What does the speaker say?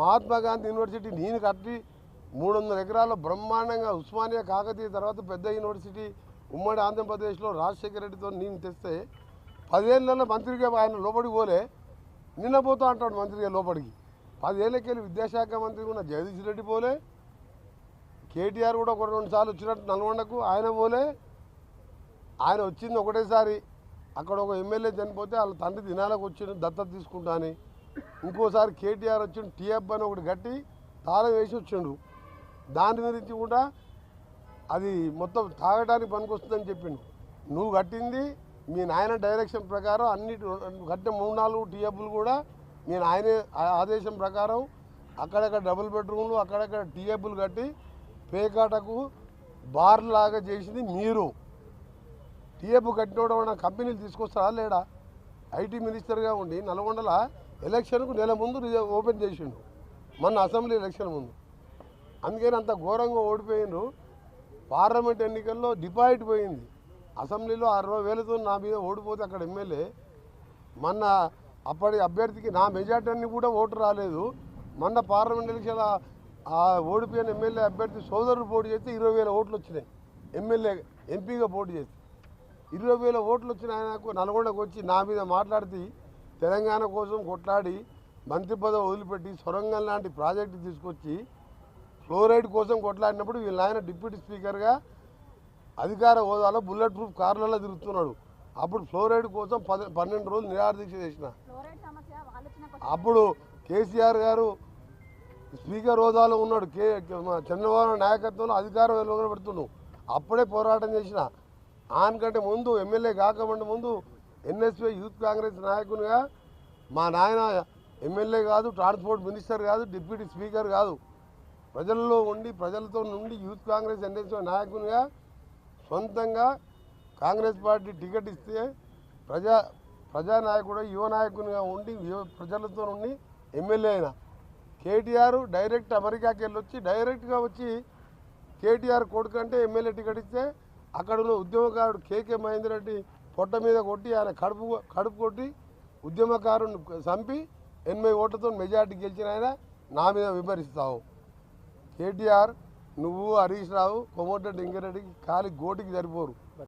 Mahatma Gandhi university నేను కట్టి మూడు వందల ఎకరాల బ్రహ్మాండంగా ఉస్మానియా కాకతీయ తర్వాత పెద్ద యూనివర్సిటీ ఉమ్మడి ఆంధ్రప్రదేశ్లో రాజశేఖర రెడ్డితో నేను తెస్తే పదేళ్ళలో మంత్రిగా ఆయన లోపలికి పోలే. నిన్న పోతా అంటాడు మంత్రిగా లోపలికి పదేళ్ళకెళ్ళి విద్యాశాఖ మంత్రి ఉన్న జగదీష్ రెడ్డి పోలే. కేటీఆర్ కూడా ఒక రెండు సార్లు వచ్చినట్టు నల్గొండకు ఆయన పోలే. ఆయన వచ్చింది ఒకటేసారి. అక్కడ ఒక ఎమ్మెల్యే చనిపోతే వాళ్ళ తండ్రి దినాలకు వచ్చి దత్తత తీసుకుంటాను ఇంకోసారి కేటీఆర్ వచ్చిండు టీఎఫ్ అని ఒకటి కట్టి తాళం వేసి వచ్చిండు. దాని గురించి కూడా అది మొత్తం తాగడానికి పనికొస్తుందని చెప్పిండు. నువ్వు కట్టింది మీ నాయన డైరెక్షన్ ప్రకారం అన్ని కట్టిన మూడు నాలుగు టీఎఫ్లు కూడా మీ నాయన ఆదేశం ప్రకారం అక్కడక్కడ డబుల్ బెడ్రూమ్లు అక్కడక్కడ టీఎఫ్లు కట్టి పేకాటకు బార్ లాగా చేసింది మీరు. టీఎఫ్ కట్టినోడు కంపెనీలు తీసుకొస్తారా లేడా ఐటీ మినిస్టర్గా ఉండి నల్గొండల ఎలక్షన్కు నెల ముందు ఓపెన్ చేసిండు. మొన్న అసెంబ్లీ ఎలక్షన్ ముందు. అందుకని అంత ఘోరంగా ఓడిపోయిండ్రు. పార్లమెంట్ ఎన్నికల్లో డిపాజిట్ పోయింది. అసెంబ్లీలో అరవై వేలతో నా మీద ఓడిపోతే అక్కడ ఎమ్మెల్యే. మొన్న అప్పటి అభ్యర్థికి నా మెజార్టీ కూడా ఓటు రాలేదు. మొన్న పార్లమెంట్ ఎలక్షన్ ఓడిపోయిన ఎమ్మెల్యే అభ్యర్థి సోదరుడు పోటీ చేస్తే ఇరవై వేల ఓట్లు వచ్చినాయి. ఎమ్మెల్యే ఎంపీగా పోటీ చేస్తే. ఇరవై వేల ఓట్లు వచ్చిన ఆయనకు నల్గొండకు వచ్చి నా మీద మాట్లాడితే తెలంగాణ కోసం కొట్లాడి మంత్రి పదవి వదిలిపెట్టి సొరంగం లాంటి ప్రాజెక్టు తీసుకొచ్చి ఫ్లోరైడ్ కోసం కొట్లాడినప్పుడు వీళ్ళ ఆయన డిప్యూటీ స్పీకర్గా అధికార హోదాలో బుల్లెట్ ప్రూఫ్ కార్లలో తిరుగుతున్నాడు. అప్పుడు ఫ్లోరైడ్ కోసం పది పన్నెండు రోజులు నిరాదీక్ష చేసిన. అప్పుడు కేసీఆర్ గారు స్పీకర్ హోదాలో ఉన్నాడు. కే చంద్రబాబు నాయకత్వంలో అధికారం వెలువబడుతున్నాడు అప్పుడే పోరాటం చేసిన. ఆయనకంటే ముందు ఎమ్మెల్యే కాకముందు ముందు ఎన్ఎస్పీ యూత్ కాంగ్రెస్ నాయకునిగా మా నాయన ఎమ్మెల్యే కాదు ట్రాన్స్పోర్ట్ మినిస్టర్ కాదు డిప్యూటీ స్పీకర్ కాదు. ప్రజల్లో ఉండి ప్రజలతో నుండి యూత్ కాంగ్రెస్ ఎన్ఎస్పీ నాయకునిగా సొంతంగా కాంగ్రెస్ పార్టీ టికెట్ ఇస్తే ప్రజా ప్రజానాయకుడు యువ నాయకునిగా ఉండి ప్రజలతో ఉండి ఎమ్మెల్యే అయినా కేటీఆర్ డైరెక్ట్ అమెరికాకి వెళ్ళి వచ్చి డైరెక్ట్గా వచ్చి కేటీఆర్ కొడుకు అంటే ఎమ్మెల్యే టికెట్ ఇస్తే అక్కడ ఉన్న ఉద్యమకారుడు కేకే మహేందర్ రెడ్డి పొట్ట మీద కొట్టి ఆయన కడుపు కడుపు కొట్టి ఉద్యమకారుని చంపి ఎనభై ఓట్లతో మెజార్టీ గెలిచిన ఆయన నా మీద విమర్శిస్తావు. కేటీఆర్ నువ్వు హరీష్ రావు కొమ్మటిరెడ్డి ఇంకరెడ్డికి కాలి గోటికి సరిపోరు.